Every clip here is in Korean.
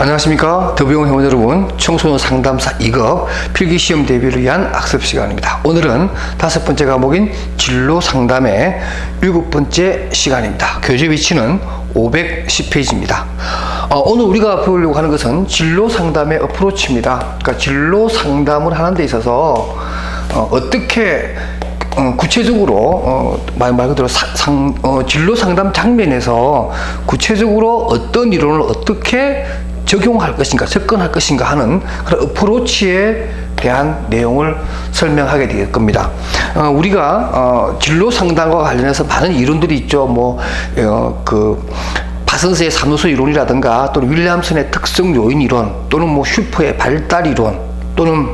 안녕하십니까? 더비용 회원 여러분 청소년 상담사 2급 필기시험 대비를 위한 학습 시간입니다. 오늘은 다섯 번째 과목인 진로 상담의 일곱 번째 시간입니다. 교재 위치는 510페이지입니다. 어, 오늘 우리가 배우려고 하는 것은 진로 상담의 어프로치입니다. 그러니까 진로 상담을 하는 데 있어서 어, 어떻게 어, 구체적으로 어, 말, 말 그대로 사- 상, 어, 진로 상담 장면에서 구체적으로 어떤 이론을 어떻게 적용할 것인가 접근할 것인가 하는 그런 어프로치에 대한 내용을 설명하게 될 겁니다. 어, 우리가 어, 진로 상담과 관련해서 많은 이론들이 있죠. 뭐 어, 그 파슨스의 사무소 이론이라든가 또는 윌리엄슨의 특성 요인 이론 또는 뭐 슈퍼의 발달 이론 또는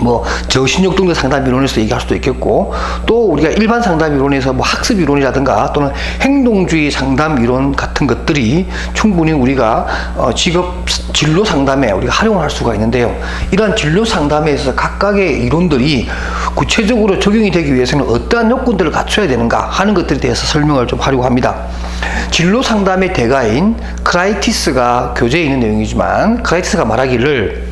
뭐 저신력동력 상담 이론에서 얘기할 수도 있겠고 또 우리가 일반 상담 이론에서 뭐 학습 이론이라든가 또는 행동주의 상담 이론 같은 것들이 충분히 우리가 어, 직업 진로 상담에 우리가 활용할 수가 있는데요. 이러한 진로 상담에 있어서 각각의 이론들이 구체적으로 적용이 되기 위해서는 어떠한 요건들을 갖춰야 되는가 하는 것들에 대해서 설명을 좀 하려고 합니다. 진로 상담의 대가인 크라이티스가 교재에 있는 내용이지만 크라이티스가 말하기를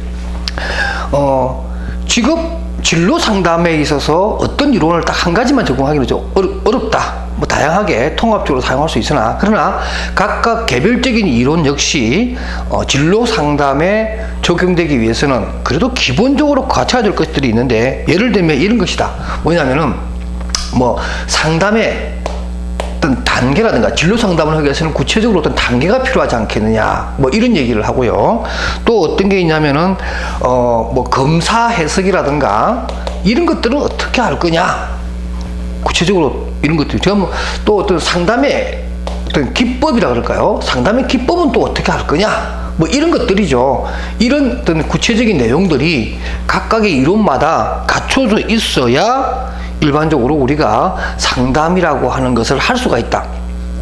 어, 직업 진로 상담에 있어서 어떤 이론을 딱 한 가지만 적용하기는 좀 어렵, 어렵다. 뭐 다양하게 통합적으로 사용할 수 있으나 그러나 각각 개별적인 이론 역시 어, 진로 상담에 적용되기 위해서는 그래도 기본적으로 갖춰야 될 것들이 있는데 예를 들면 이런 것이다. 뭐냐면은 뭐 상담에 어떤 단계라든가 진로 상담을 하기 위해서는 구체적으로 어떤 단계가 필요하지 않겠느냐 뭐 이런 얘기를 하고요. 또 어떤 게 있냐면은 어 뭐 검사 해석이라든가 이런 것들은 어떻게 할 거냐. 구체적으로 이런 것들. 제가 뭐 또 어떤 상담의 어떤 기법이라 그럴까요? 상담의 기법은 또 어떻게 할 거냐. 뭐 이런 것들이죠. 이런 어떤 구체적인 내용들이 각각의 이론마다 갖춰져 있어야 일반적으로 우리가 상담이라고 하는 것을 할 수가 있다.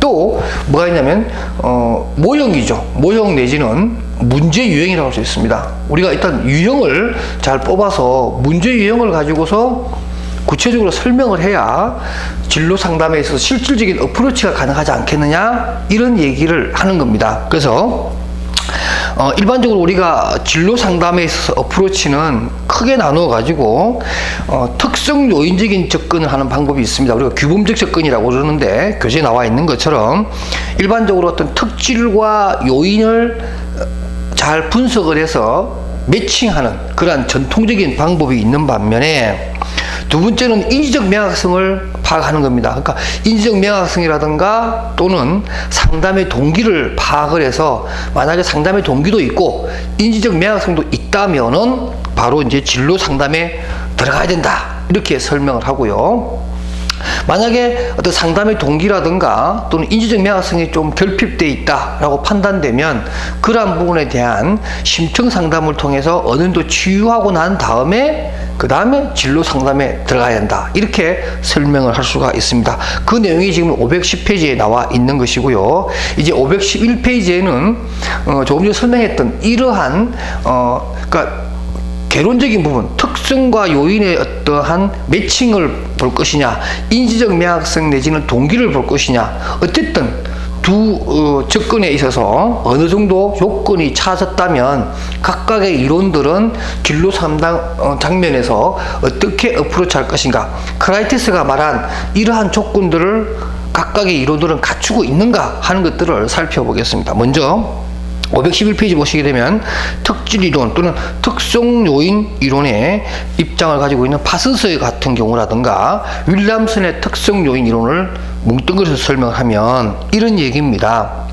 또 뭐가 있냐면 어, 모형이죠. 모형 내지는 문제 유형이라고 할 수 있습니다. 우리가 일단 유형을 잘 뽑아서 문제 유형을 가지고서 구체적으로 설명을 해야 진로 상담에 있어서 실질적인 어프로치가 가능하지 않겠느냐 이런 얘기를 하는 겁니다. 그래서 어, 일반적으로 우리가 진로 상담에 있어서 어프로치는 크게 나누어 가지고 어, 특성 요인적인 접근을 하는 방법이 있습니다. 우리가 규범적 접근이라고 그러는데 교재에 나와 있는 것처럼 일반적으로 어떤 특질과 요인을 어, 잘 분석을 해서 매칭하는 그러한 전통적인 방법이 있는 반면에 두 번째는 인지적 명확성을 파악하는 겁니다. 그러니까 인지적 명확성이라든가 또는 상담의 동기를 파악을 해서 만약에 상담의 동기도 있고 인지적 명확성도 있다면은 바로 이제 진로 상담에 들어가야 된다. 이렇게 설명을 하고요. 만약에 어떤 상담의 동기라든가 또는 인지적 명확성이 좀 결핍돼 있다라고 판단되면 그러한 부분에 대한 심층 상담을 통해서 어느 정도 치유하고 난 다음에 그 다음에 진로 상담에 들어가야 한다. 이렇게 설명을 할 수가 있습니다. 그 내용이 지금 510페이지에 나와 있는 것이고요. 이제 511페이지에는 어, 조금 전에 설명했던 이러한 어, 그러니까 개론적인 부분, 특성과 요인의 어떠한 매칭을 볼 것이냐, 인지적 명확성 내지는 동기를 볼 것이냐, 어쨌든 두 어, 접근에 있어서 어느 정도 요건이 찾았다면 각각의 이론들은 진로 상담 어, 장면에서 어떻게 어프로치 할 것인가, 크라이티스가 말한 이러한 조건들을 각각의 이론들은 갖추고 있는가 하는 것들을 살펴보겠습니다. 먼저 511페이지 보시게 되면 특질 이론 또는 특성 요인 이론의 입장을 가지고 있는 파슨스 같은 경우라든가 윌리엄슨의 특성 요인 이론을 뭉뚱그려서 설명하면 이런 얘기입니다.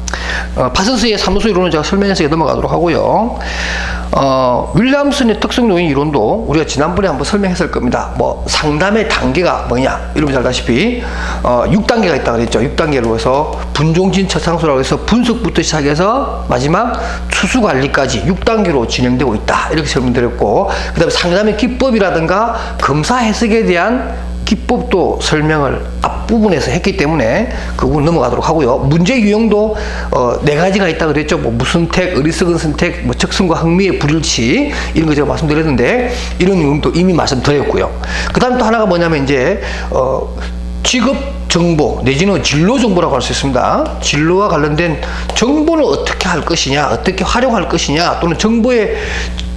어, 파슨스의 사무소 이론은 제가 설명해서 넘어가도록 하고요. 어, 윌리엄슨의 특성 요인 이론도 우리가 지난번에 한번 설명했을 겁니다. 뭐 상담의 단계가 뭐냐? 여러분 알다시피 어, 6단계가 있다 그랬죠. 6단계로 해서 분종진 처상소라고 해서 분석부터 시작해서 마지막 추수 관리까지 6단계로 진행되고 있다. 이렇게 설명드렸고 그다음에 상담의 기법이라든가 검사 해석에 대한 기법도 설명을 앞부분에서 했기 때문에 그 부분 넘어가도록 하고요. 문제 유형도 어, 네 가지가 있다 그랬죠. 뭐 무슨 택, 어리석은 선택, 뭐 적성과 흥미의 불일치 이런 거 제가 말씀드렸는데 이런 유형도 이미 말씀드렸고요. 그다음 또 하나가 뭐냐면 이제 어, 직업 정보 내지는 진로 정보라고 할 수 있습니다. 진로와 관련된 정보는 어떻게 할 것이냐, 어떻게 활용할 것이냐, 또는 정보의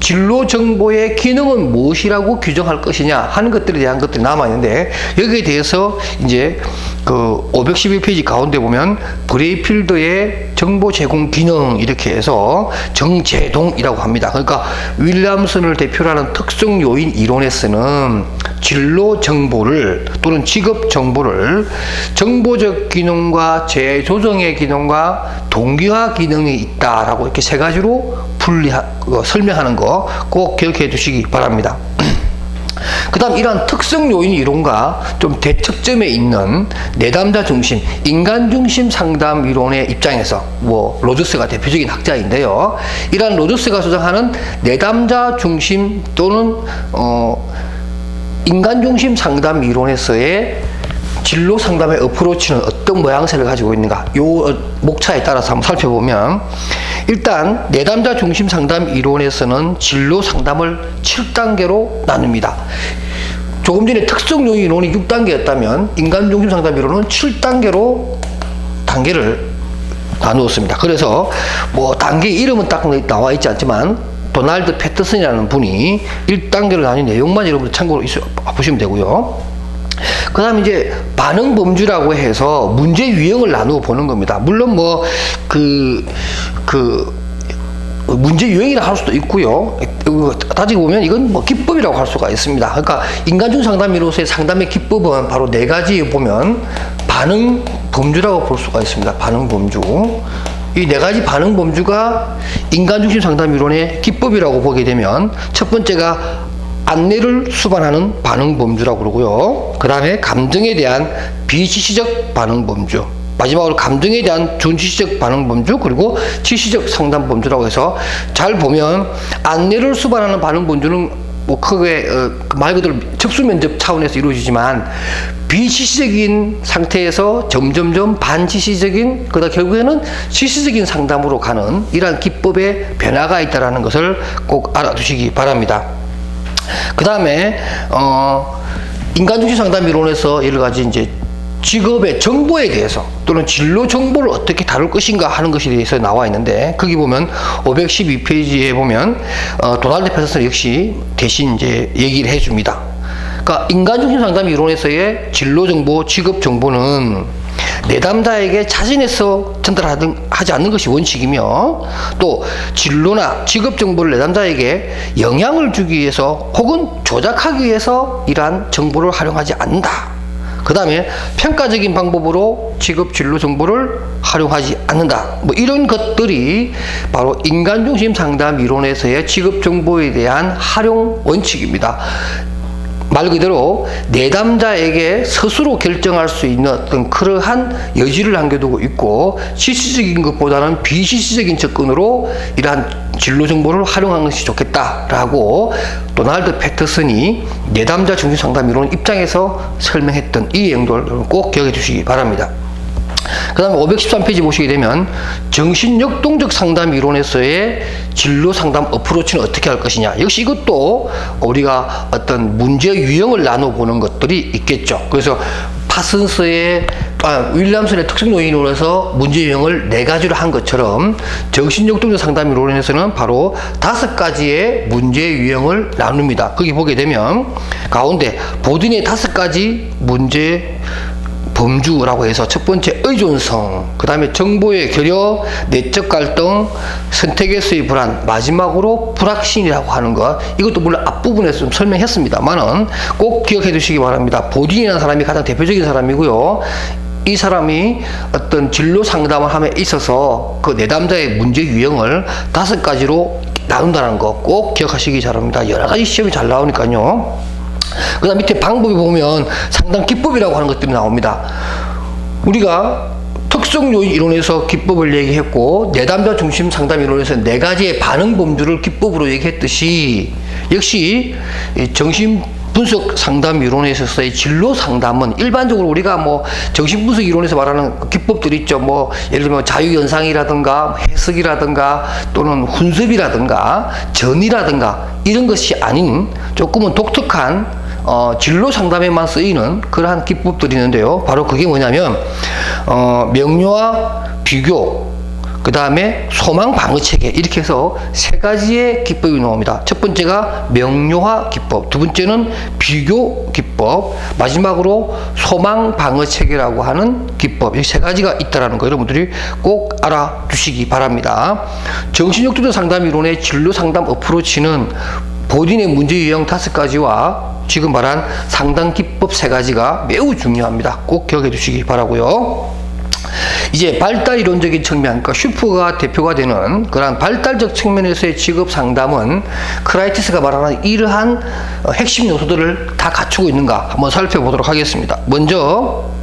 진로 정보의 기능은 무엇이라고 규정할 것이냐 하는 것들에 대한 것들이 남아 있는데 여기에 대해서 이제 그 511페이지 가운데 보면 브레이필드의 정보 제공 기능 이렇게 해서 정제동이라고 합니다. 그러니까 윌리엄슨을 대표로 하는 특성 요인 이론에서는 진로 정보를 또는 직업 정보를 정보적 기능과 재조정의 기능과 동기화 기능이 있다라고 이렇게 세 가지로 분리 어, 설명하는 거 꼭 기억해 두시기 바랍니다. 그 다음 이러한 특성 요인 이론과 좀 대척점에 있는 내담자 중심, 인간 중심 상담 이론의 입장에서 뭐 로저스가 대표적인 학자인데요. 이러한 로저스가 주장하는 내담자 중심 또는 어 인간 중심 상담 이론에서의 진로 상담의 어프로치는 어떤 모양새를 가지고 있는가? 요 목차에 따라서 한번 살펴보면 일단 내담자 중심 상담 이론에서는 진로 상담을 7단계로 나눕니다. 조금 전에 특성 요인 이론이 6단계였다면 인간 중심 상담 이론은 7단계로 단계를 나누었습니다. 그래서 뭐 단계 이름은 딱 나와 있지 않지만 도널드 패터슨이라는 분이 1단계로 나뉜 내용만 여러분들 참고로 보시면 되고요. 그 다음에 이제 반응 범주라고 해서 문제 유형을 나누어 보는 겁니다. 물론 뭐, 그, 그, 문제 유형이라 할 수도 있고요. 따지고 보면 이건 뭐 기법이라고 할 수가 있습니다. 그러니까 인간중 상담이로서의 상담의 기법은 바로 네 가지 보면 반응 범주라고 볼 수가 있습니다. 반응 범주. 이 네 가지 반응 범주가 인간 중심 상담 이론의 기법이라고 보게 되면 첫 번째가 안내를 수반하는 반응 범주라고 그러고요. 그 다음에 감정에 대한 비지시적 반응 범주. 마지막으로 감정에 대한 준지시적 반응 범주 그리고 지시적 상담 범주라고 해서 잘 보면 안내를 수반하는 반응 범주는 뭐 크게 어, 말 그대로 접수 면접 차원에서 이루어지지만 비지시적인 상태에서 점점점 반지시적인 그다 결국에는 지시적인 상담으로 가는 이러한 기법의 변화가 있다라는 것을 꼭 알아두시기 바랍니다. 그 다음에 어, 인간중심 상담 이론에서 여러 가지 이제 직업의 정보에 대해서 또는 진로 정보를 어떻게 다룰 것인가 하는 것에 대해서 나와 있는데 거기 보면 512페이지에 보면 어, 도널드 패터슨 역시 대신 이제 얘기를 해줍니다. 그러니까 인간중심 상담 이론에서의 진로 정보, 직업 정보는 내담자에게 자진해서 전달하지 않는 것이 원칙이며 또 진로나 직업 정보를 내담자에게 영향을 주기 위해서 혹은 조작하기 위해서 이러한 정보를 활용하지 않는다. 그 다음에 평가적인 방법으로 직업 진로 정보를 활용하지 않는다. 뭐 이런 것들이 바로 인간 중심 상담 이론에서의 직업 정보에 대한 활용 원칙입니다. 말 그대로 내담자에게 스스로 결정할 수 있는 어떤 그러한 여지를 남겨두고 있고 실시적인 것보다는 비실시적인 접근으로 이러한 진로 정보를 활용하는 것이 좋겠다라고 도널드 패터슨이 내담자 중심 상담 이론 입장에서 설명했던 이 내용들을 꼭 기억해 주시기 바랍니다. 그 다음에 513페이지 보시게 되면 정신역동적 상담 이론에서의 진로 상담 어프로치는 어떻게 할 것이냐. 역시 이것도 우리가 어떤 문제 유형을 나눠보는 것들이 있겠죠. 그래서 파슨스의 아, 윌리엄슨의 특성 요인론에서 문제 유형을 네 가지로 한 것처럼 정신역동적 상담 이론에서는 바로 다섯 가지의 문제 유형을 나눕니다. 거기 보게 되면 가운데 보든의 다섯 가지 문제 범주라고 해서 첫 번째 의존성, 그 다음에 정보의 결여, 내적 갈등, 선택에서의 불안, 마지막으로 불확신이라고 하는 것. 이것도 물론 앞부분에서 좀 설명했습니다만은 꼭 기억해 두시기 바랍니다. 보딘이라는 사람이 가장 대표적인 사람이고요. 이 사람이 어떤 진로 상담을 함에 있어서 그 내담자의 문제 유형을 다섯 가지로 나눈다는 거 꼭 기억하시기 바랍니다. 여러 가지 시험이 잘 나오니까요. 그 다음 밑에 방법이 보면 상담 기법이라고 하는 것들이 나옵니다. 우리가 특성 요인 이론에서 기법을 얘기했고 내담자 중심 상담 이론에서 네 가지의 반응 범주를 기법으로 얘기했듯이 역시 정신 분석 상담 이론에 있어서의 진로 상담은 일반적으로 우리가 뭐 정신 분석 이론에서 말하는 기법들이 있죠. 뭐 예를 들면 자유 연상이라든가 해석이라든가 또는 훈습이라든가 전이라든가 이런 것이 아닌 조금은 독특한 어, 진로 상담에만 쓰이는 그러한 기법들이 있는데요. 바로 그게 뭐냐면 어, 명료와 비교, 그 다음에 소망 방어 체계 이렇게 해서 세 가지의 기법이 나옵니다. 첫 번째가 명료화 기법, 두 번째는 비교 기법, 마지막으로 소망 방어 체계라고 하는 기법 이 세 가지가 있다라는 거 여러분들이 꼭 알아두시기 바랍니다. 정신역두도 상담 이론의 진로 상담 어프로치는 본인의 문제 유형 다섯 가지와 지금 말한 상담 기법 세 가지가 매우 중요합니다. 꼭 기억해 두시기 바라고요. 이제 발달 이론적인 측면, 그러니까 슈퍼가 대표가 되는 그러한 발달적 측면에서의 직업 상담은 크라이티스가 말하는 이러한 어, 핵심 요소들을 다 갖추고 있는가 한번 살펴보도록 하겠습니다. 먼저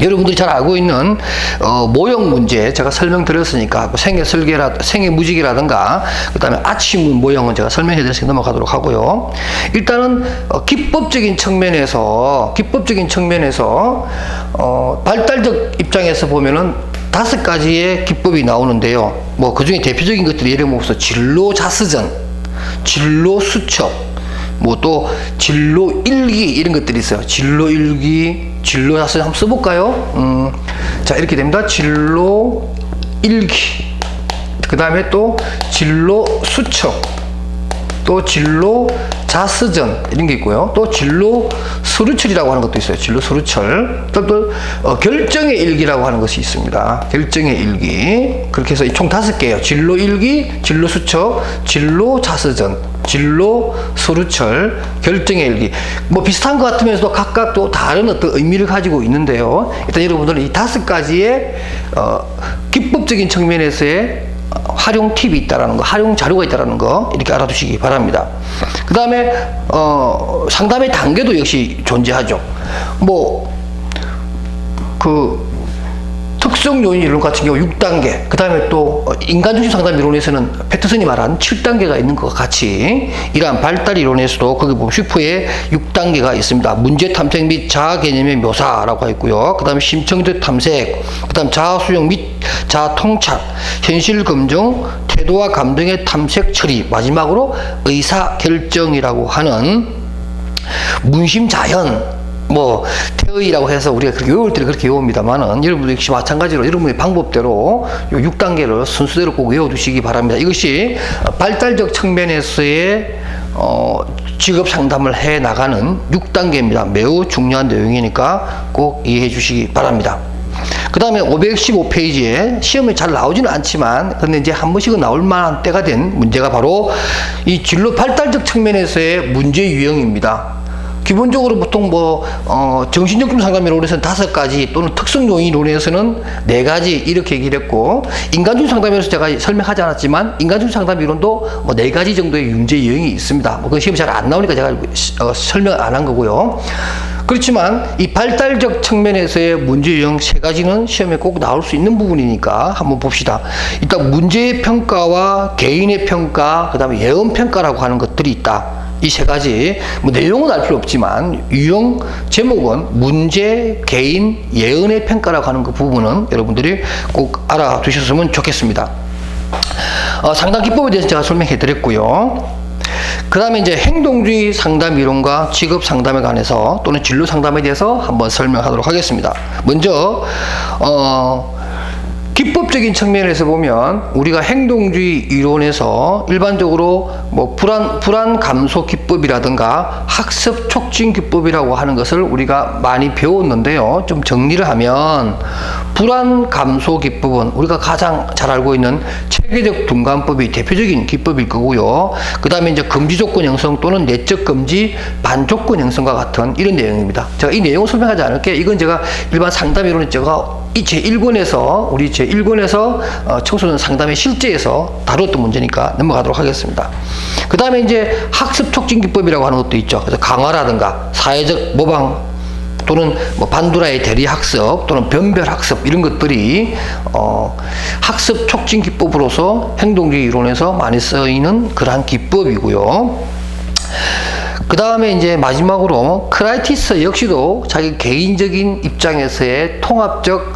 여러분들이 잘 알고 있는 어, 모형 문제 제가 설명드렸으니까 뭐 생애 설계라 생애 무지개라든가 그다음에 아침 모형은 제가 설명해드려서 넘어가도록 하고요. 일단은 어, 기법적인 측면에서 기법적인 측면에서 어, 발달적 입장에서 보면은 다섯 가지의 기법이 나오는데요. 뭐 그 중에 대표적인 것들이 예를 들어서 진로 자스전, 진로 수첩, 뭐 또 진로 일기 이런 것들이 있어요. 진로 일기, 진로 자스 한번 써볼까요? 음, 자 이렇게 됩니다. 진로 일기. 그 다음에 또 진로 수첩, 또 진로 자스전 이런 게 있고요. 또 진로 서류철이라고 하는 것도 있어요. 진로 서류철. 또, 또 어, 결정의 일기라고 하는 것이 있습니다. 결정의 일기. 그렇게 해서 총 다섯 개예요. 진로 일기, 진로 수첩, 진로 자스전, 진로 서류철, 결정의 일기. 뭐 비슷한 것 같으면서도 각각 또 다른 어떤 의미를 가지고 있는데요. 일단 여러분들은 이 다섯 가지의 어, 기법적인 측면에서의 활용 팁이 있다라는 거, 활용 자료가 있다라는 거 이렇게 알아두시기 바랍니다. 그 다음에 어, 상담의 단계도 역시 존재하죠. 뭐 그 특성 요인 이론 같은 경우 6단계, 그 다음에 또 인간 중심 상담 이론에서는 패터슨이 말한 7단계가 있는 것과 같이 이러한 발달 이론에서도 거기 보면 슈퍼에 6단계가 있습니다. 문제 탐색 및 자아 개념의 묘사라고 있고요. 그 다음에 심층적 탐색, 그 다음 자아 수용 및 자아 통찰, 현실 검증, 태도와 감정의 탐색 처리, 마지막으로 의사 결정이라고 하는 문심 자연 뭐 태의라고 해서 우리가 그렇게 외울 때는 그렇게 외웁니다만은 여러분들 역시 마찬가지로 여러분의 방법대로 요 6단계를 순서대로 꼭 외워두시기 바랍니다. 이것이 발달적 측면에서의 어, 직업 상담을 해 나가는 6단계입니다. 매우 중요한 내용이니까 꼭 이해해 주시기 바랍니다. 그 다음에 515페이지에 시험에 잘 나오지는 않지만 근데 이제 한 번씩은 나올 만한 때가 된 문제가 바로 이 진로 발달적 측면에서의 문제 유형입니다. 기본적으로 보통 뭐, 어, 정신적금 상담이론에서는 다섯 가지 또는 특성 요인이론에서는 네 가지 이렇게 얘기를 했고, 인간중 상담에서 제가 설명하지 않았지만, 인간중 상담 이론도 뭐 네 가지 정도의 문제 유형이 있습니다. 뭐, 그 시험이 잘안 나오니까 제가 어, 설명 안 한 거고요. 그렇지만 이 발달적 측면에서의 문제 유형 세 가지는 시험에 꼭 나올 수 있는 부분이니까 한번 봅시다. 일단 문제의 평가와 개인의 평가, 그 다음에 예언 평가라고 하는 것들이 있다. 이 세 가지 뭐 내용은 알 필요 없지만 유형 제목은 문제, 개인, 예언의 평가라고 하는 그 부분은 여러분들이 꼭 알아두셨으면 좋겠습니다. 어, 상담 기법에 대해서 제가 설명해 드렸고요. 그 다음에 이제 행동주의 상담 이론과 직업 상담에 관해서 또는 진로 상담에 대해서 한번 설명하도록 하겠습니다. 먼저, 어, 기법적인 측면에서 보면 우리가 행동주의 이론에서 일반적으로 뭐 불안 불안 감소 기법이라든가 학습 촉진 기법이라고 하는 것을 우리가 많이 배웠는데요. 좀 정리를 하면 불안 감소 기법은 우리가 가장 잘 알고 있는 체계적 둔감법이 대표적인 기법일 거고요. 그다음에 이제 금지 조건 형성 또는 내적 금지 반조건 형성과 같은 이런 내용입니다. 제가 이 내용을 설명하지 않을게. 이건 제가 일반 상담 이론에 제가 이 제1권에서 우리 제1권에서 어, 청소년 상담의 실제에서 다뤘던 문제니까 넘어가도록 하겠습니다. 그 다음에 이제 학습 촉진 기법이라고 하는 것도 있죠. 그래서 강화라든가 사회적 모방 또는 뭐 반두라의 대리 학습 또는 변별 학습 이런 것들이 어, 학습 촉진 기법으로서 행동주의 이론에서 많이 쓰이는 그러한 기법이고요. 그 다음에 이제 마지막으로 크라이티스 역시도 자기 개인적인 입장에서의 통합적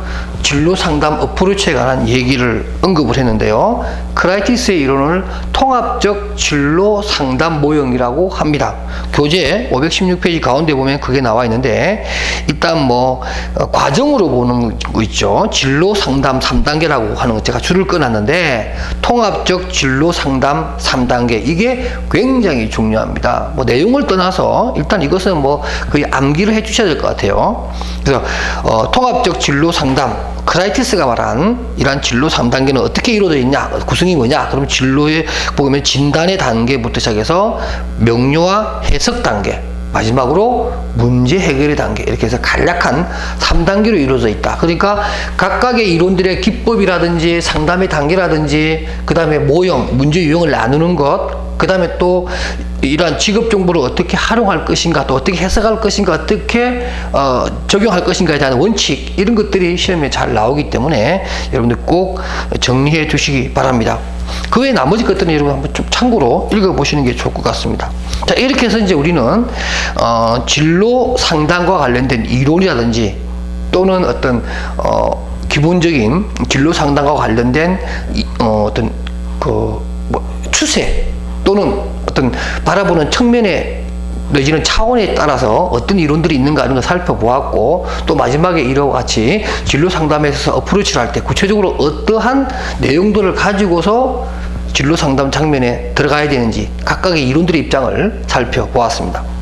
진로 상담 어프로치에 관한 얘기를 언급을 했는데요. 크라이티스의 이론을 통합적 진로 상담 모형이라고 합니다. 교재 516페이지 가운데 보면 그게 나와 있는데 일단 뭐 어, 과정으로 보는 거 있죠. 진로 상담 3단계라고 하는 거 제가 줄을 끊었는데 통합적 진로 상담 3단계 이게 굉장히 중요합니다. 뭐 내용을 떠나서 일단 이것은 뭐 거의 암기를 해 주셔야 될 것 같아요. 그래서 어, 통합적 진로 상담 크라이티스가 말한 이러한 진로 3단계는 어떻게 이루어져 있냐 구성이 뭐냐 그럼 진로에 보면 진단의 단계부터 시작해서 명료와 해석 단계 마지막으로 문제 해결의 단계 이렇게 해서 간략한 3단계로 이루어져 있다. 그러니까 각각의 이론들의 기법이라든지 상담의 단계라든지 그 다음에 모형, 문제 유형을 나누는 것, 그 다음에 또 이러한 직업 정보를 어떻게 활용할 것인가, 또 어떻게 해석할 것인가, 어떻게 어, 적용할 것인가에 대한 원칙 이런 것들이 시험에 잘 나오기 때문에 여러분들 꼭 정리해 두시기 바랍니다. 그 외 나머지 것들은 여러분 한번 좀 참고로 읽어보시는 게 좋을 것 같습니다. 자, 이렇게 해서 이제 우리는, 어, 진로 상담과 관련된 이론이라든지 또는 어떤, 어, 기본적인 진로 상담과 관련된, 이, 어, 어떤, 그, 뭐, 추세 또는 어떤 바라보는 측면에 내지는 차원에 따라서 어떤 이론들이 있는가 하는 걸 살펴보았고 또 마지막에 이와 같이 진로 상담에서 어프로치를 할 때 구체적으로 어떠한 내용들을 가지고서 진로 상담 장면에 들어가야 되는지 각각의 이론들의 입장을 살펴보았습니다.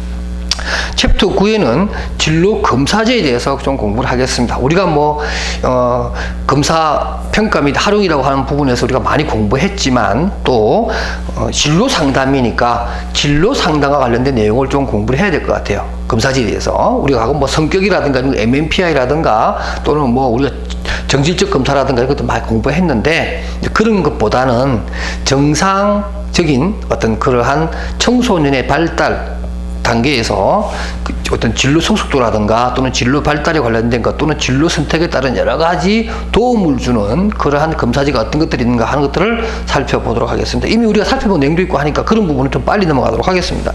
챕터 9에는 진로 검사제에 대해서 좀 공부를 하겠습니다. 우리가 뭐, 어, 검사 평가 및 활용이라고 하는 부분에서 우리가 많이 공부했지만 또, 어, 진로 상담이니까 진로 상담과 관련된 내용을 좀 공부를 해야 될 것 같아요. 검사제에 대해서. 우리가 뭐 성격이라든가 MMPI라든가 또는 뭐 우리가 정질적 검사라든가 이것도 많이 공부했는데 그런 것보다는 정상적인 어떤 그러한 청소년의 발달 단계에서 그 어떤 진로 성숙도라든가 또는 진로 발달에 관련된 것 또는 진로 선택에 따른 여러 가지 도움을 주는 그러한 검사지가 어떤 것들이 있는가 하는 것들을 살펴보도록 하겠습니다. 이미 우리가 살펴본 내용도 있고 하니까 그런 부분은 좀 빨리 넘어가도록 하겠습니다.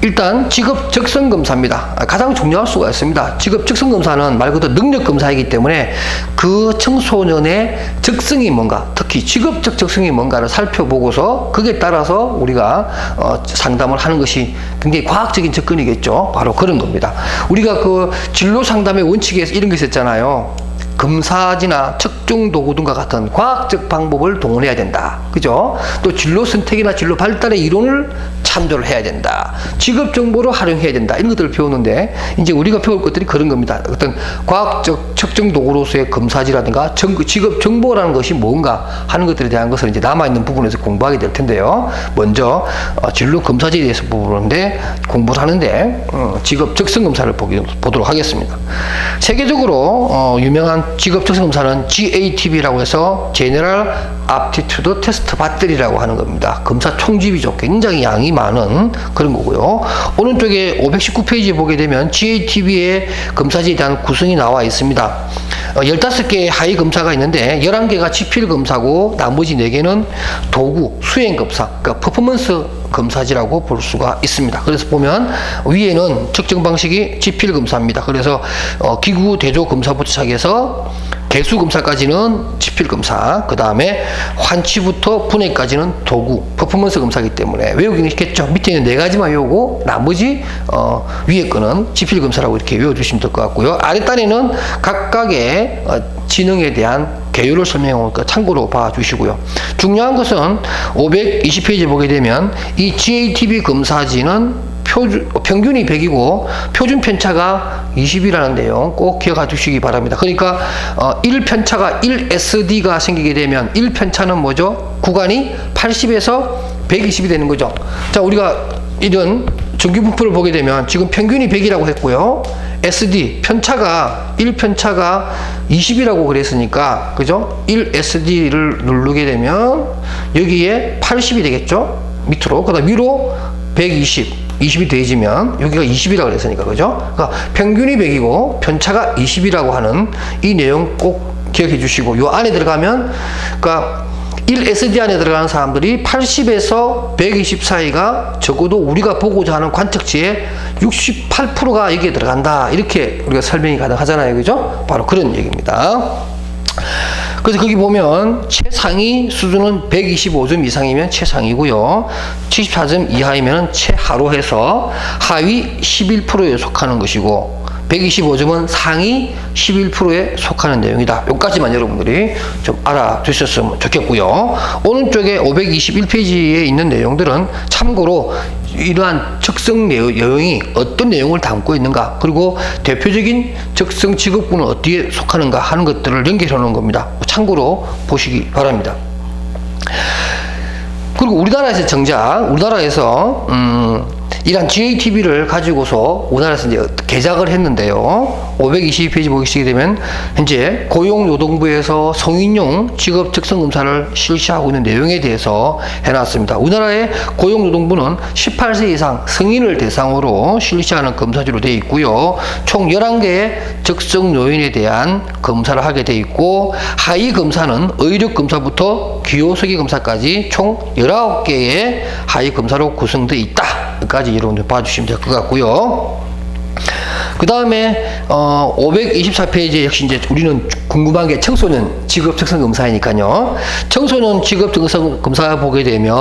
일단 직업 적성 검사입니다. 가장 중요할 수가 있습니다. 직업 적성 검사는 말 그대로 능력 검사이기 때문에 그 청소년의 적성이 뭔가, 특히 직업적 적성이 뭔가를 살펴보고서 거기에 따라서 우리가 어, 상담을 하는 것이 굉장히 과학적인 접근이겠죠. 바로 그런 겁니다. 우리가 그 진로 상담의 원칙에서 이런 게 있었잖아요. 검사지나 측정 도구 등과 같은 과학적 방법을 동원해야 된다. 그죠? 또 진로 선택이나 진로 발달의 이론을 참조를 해야 된다. 직업 정보를 활용해야 된다. 이런 것들을 배우는데 이제 우리가 배울 것들이 그런 겁니다. 어떤 과학적 측정 도구로서의 검사지라든가 정, 직업 정보라는 것이 뭔가 하는 것들에 대한 것을 이제 남아 있는 부분에서 공부하게 될 텐데요. 먼저 어, 진로 검사지에 대해서 보는데 공부를 하는데 어, 직업 적성 검사를 보기, 보도록 하겠습니다. 세계적으로 어, 유명한 직업 적성 검사는 GATB라고 해서 General Aptitude Test Batter이라고 하는 겁니다. 검사 총집이죠. 굉장히 양이 많은 그런 거고요. 오른쪽에 519페이지 보게 되면 GATB의 검사지에 대한 구성이 나와 있습니다. 어, 15개의 하위 검사가 있는데 11개가 지필 검사고 나머지 4개는 도구, 수행 검사, 그러니까 퍼포먼스 검사지라고 볼 수가 있습니다. 그래서 보면 위에는 측정 방식이 지필 검사입니다. 그래서 어, 기구 대조 검사부터 시작해서 개수 검사까지는 지필 검사, 그 다음에 환치부터 분해까지는 도구, 퍼포먼스 검사이기 때문에 외우기는 쉽겠죠. 밑에 있는 네 가지만 외우고 나머지 어, 위에 거는 지필 검사라고 이렇게 외워주시면 될 것 같고요. 아랫단에는 각각의 어, 지능에 대한 개요를 설명하니까 참고로 봐주시고요. 중요한 것은 520페이지 보게 되면 이 GATB 검사지는 표준, 평균이 100이고 표준 편차가 20이라는 내용 꼭 기억해 두시기 바랍니다. 그러니까 어, 1편차가 1SD가 생기게 되면 1편차는 뭐죠? 구간이 80에서 120이 되는 거죠. 자, 우리가 이런 정규 분포를 보게 되면 지금 평균이 100이라고 했고요. SD 편차가 1 편차가 20이라고 그랬으니까 그죠? 1SD를 누르게 되면 여기에 80이 되겠죠? 밑으로 그다음 위로 120 20이 더해지면 여기가 20이라고 그랬으니까 그죠? 그러니까 평균이 100이고 편차가 20이라고 하는 이 내용 꼭 기억해 주시고 요 안에 들어가면 그러니까 1SD 안에 들어가는 사람들이 80에서 120 사이가 적어도 우리가 보고자 하는 관측치의 68%가 여기에 들어간다. 이렇게 우리가 설명이 가능하잖아요. 그죠? 바로 그런 얘기입니다. 그래서 거기 보면 최상위 수준은 125점 이상이면 최상이고요. 74점 이하이면 최하로 해서 하위 11%에 속하는 것이고 125점은 상위 11%에 속하는 내용이다. 여기까지만 여러분들이 좀 알아두셨으면 좋겠고요. 오른쪽에 521페이지에 있는 내용들은 참고로 이러한 적성 내용이 어떤 내용을 담고 있는가 그리고 대표적인 적성 직업군은 어디에 속하는가 하는 것들을 연결해 놓은 겁니다. 참고로 보시기 바랍니다. 그리고 우리나라에서 정작 우리나라에서 음, 이런 GATV를 가지고서 우리나라에서 이제 개작을 했는데요. 522페이지 보시게 되면 현재 고용노동부에서 성인용 직업 특성 검사를 실시하고 있는 내용에 대해서 해놨습니다. 우리나라의 고용노동부는 18세 이상 성인을 대상으로 실시하는 검사지로 되어 있고요. 총 11개의 적성 요인에 대한 검사를 하게 되어 있고 하위 검사는 의력 검사부터 기호석기 검사까지 총 19개의 하위 검사로 구성되어 있다. 여기까지 여러분들 봐주시면 될 것 같고요. 그 다음에 어 524페이지에 역시 이제 우리는 궁금한 게 청소년 직업 특성 검사이니까요. 청소년 직업 특성 검사 보게 되면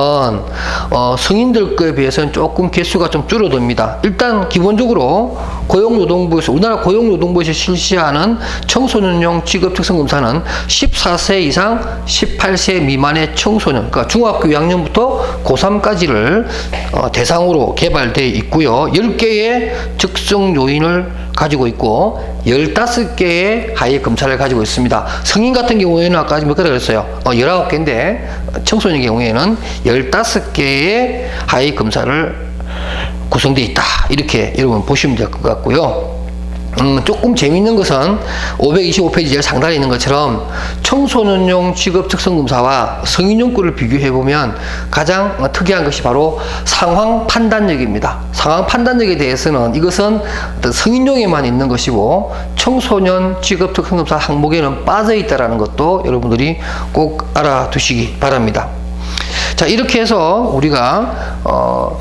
어 성인들 거에 비해서는 조금 개수가 좀 줄어듭니다. 일단 기본적으로 고용노동부에서 우리나라 고용노동부에서 실시하는 청소년용 직업 특성 검사는 14세 이상 18세 미만의 청소년, 그러니까 중학교 2학년부터 고3까지를 어, 대상으로 개발되어 있고요. 10개의 적성 요인을 가지고 있고 15개의 하위 검사를 가지고 있습니다. 성인 같은 경우에는 아까 몇 개라 그랬어요? 어, 19개인데 청소년 경우에는 15개의 하위 검사를 구성되어 있다. 이렇게 여러분 보시면 될 것 같고요. 음, 조금 재밌는 것은 525페이지 제일 상단에 있는 것처럼 청소년용 직업 특성 검사와 성인용 거를 비교해 보면 가장 특이한 것이 바로 상황 판단력입니다. 상황 판단력에 대해서는 이것은 어떤 성인용에만 있는 것이고 청소년 직업 특성 검사 항목에는 빠져 있다라는 것도 여러분들이 꼭 알아두시기 바랍니다. 자 이렇게 해서 우리가 어,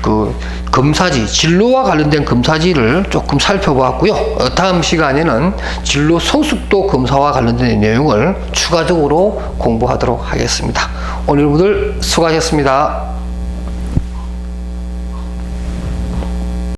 그 검사지 진로와 관련된 검사지를 조금 살펴보았고요. 어, 다음 시간에는 진로 성숙도 검사와 관련된 내용을 추가적으로 공부하도록 하겠습니다. 오늘 여러분들 수고하셨습니다.